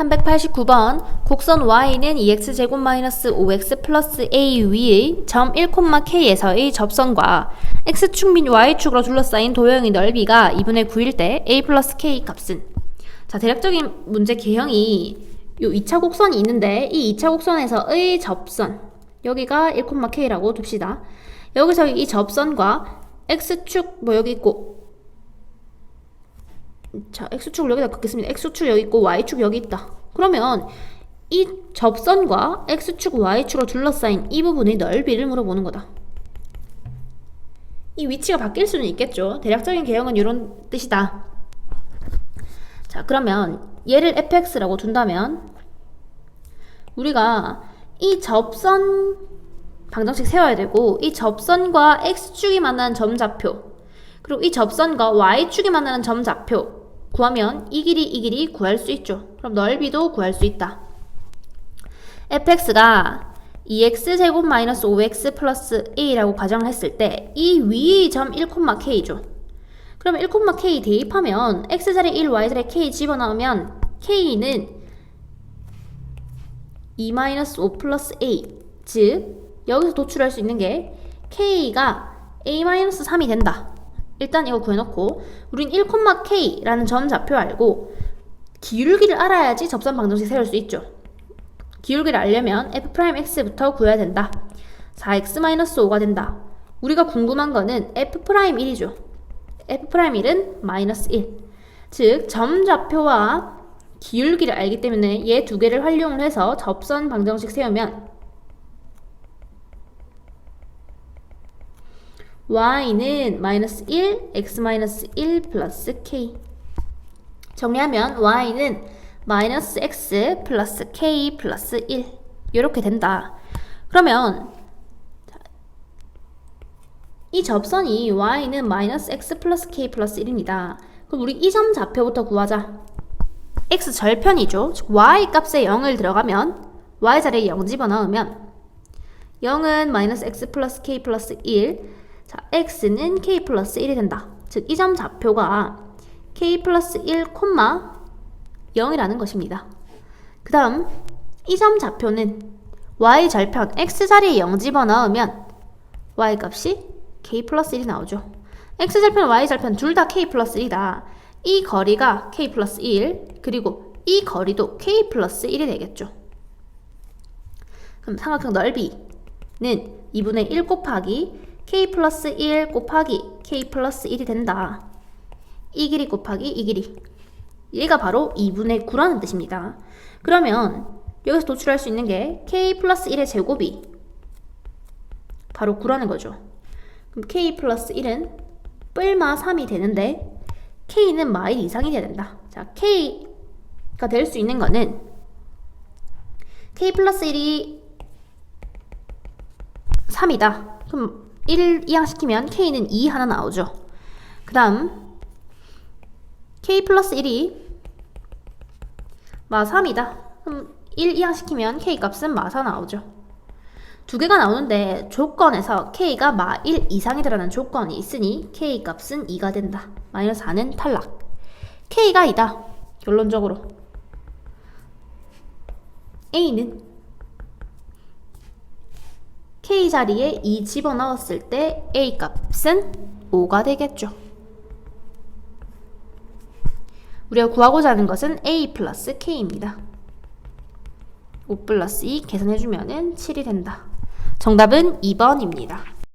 389번 곡선 y는 2x제곱 마이너스 5x 플러스 a 위의 점 1,k에서의 접선과 x축 및 y축으로 둘러싸인 도형의 넓이가 2분의 9일 때 a 플러스 k 값은 자 대략적인 문제 개형이 요 2차 곡선이 있는데 이 2차 곡선에서의 접선 여기가 1,k라고 둡시다. 여기서 이 접선과 x축 뭐 여기 있고 자, x축을 여기다 긋겠습니다. x축 여기 있고 y축 여기 있다. 그러면 이 접선과 x축, y축으로 둘러싸인 이 부분의 넓이를 물어보는 거다. 이 위치가 바뀔 수는 있겠죠. 대략적인 개형은 이런 뜻이다. 자, 그러면 얘를 fx라고 둔다면 우리가 이 접선 방정식 세워야 되고 이 접선과 x축이 만나는 점좌표 그리고 이 접선과 y축이 만나는 점 좌표 구하면 이 길이 이 길이 구할 수 있죠. 그럼 넓이도 구할 수 있다. fx가 2x 제곱 마이너스 5x 플러스 a라고 가정을 했을 때 이 위의 점 1,k죠. 그러면 1,k 대입하면 x자리 1, y자리 k 집어넣으면 k는 2 마이너스 5 플러스 a 즉 여기서 도출할 수 있는 게 k가 a 마이너스 3이 된다. 일단 이거 구해놓고 우린 1,k라는 점 좌표 알고 기울기를 알아야지 접선 방정식 세울 수 있죠. 기울기를 알려면 f'x부터 구해야 된다. 4x-5가 된다. 우리가 궁금한 거는 f'1이죠. f'1은 마이너스 1. 즉, 점 좌표와 기울기를 알기 때문에 얘 두 개를 활용을 해서 접선 방정식 세우면 y는 마이너스 1, x 마이너스 1 플러스 k 정리하면 y는 마이너스 x 플러스 k 플러스 1 이렇게 된다. 그러면 이 접선이 y는 마이너스 x 플러스 k 플러스 1입니다. 그럼 우리 이 점 좌표부터 구하자. x 절편이죠. 즉 y 값에 0을 들어가면 y 자리에 0 집어넣으면 0은 마이너스 x 플러스 k 플러스 1 자, x는 k 플러스 1이 된다. 즉 이 점 좌표가 k 플러스 1, 0이라는 것입니다. 그 다음 이 점 좌표는 y 절편 x 자리에 0 집어넣으면 y 값이 k 플러스 1이 나오죠. x 절편, y 절편 둘 다 k 플러스 1이다. 이 거리가 k 플러스 1 그리고 이 거리도 k 플러스 1이 되겠죠. 그럼 삼각형 넓이는 2분의 1 곱하기 k 플러스 1 곱하기 k 플러스 1이 된다. 이 길이 곱하기 이 길이. 얘가 바로 2분의 9라는 뜻입니다. 그러면 여기서 도출할 수 있는 게 k 플러스 1의 제곱이 바로 9라는 거죠. 그럼 k 플러스 1은 뿔마 3이 되는데 k는 마1 이상이 돼야 된다. 자, k가 될 수 있는 거는 k 플러스 1이 3이다. 그럼 1 이항시키면 k는 2 하나 나오죠. 그 다음 k 플러스 1이 마 3이다. 그럼 1 이항시키면 k 값은 마 4 나오죠. 두 개가 나오는데 조건에서 k가 마 1 이상이라는 조건이 있으니 k 값은 2가 된다. 마이너스 4는 탈락. k가 2다. 결론적으로. a는 k 자리에 2 집어넣었을 때 a 값은 5가 되겠죠. 우리가 구하고자 하는 것은 a 플러스 k입니다. 5 플러스 2 계산해주면 7이 된다. 정답은 2번입니다.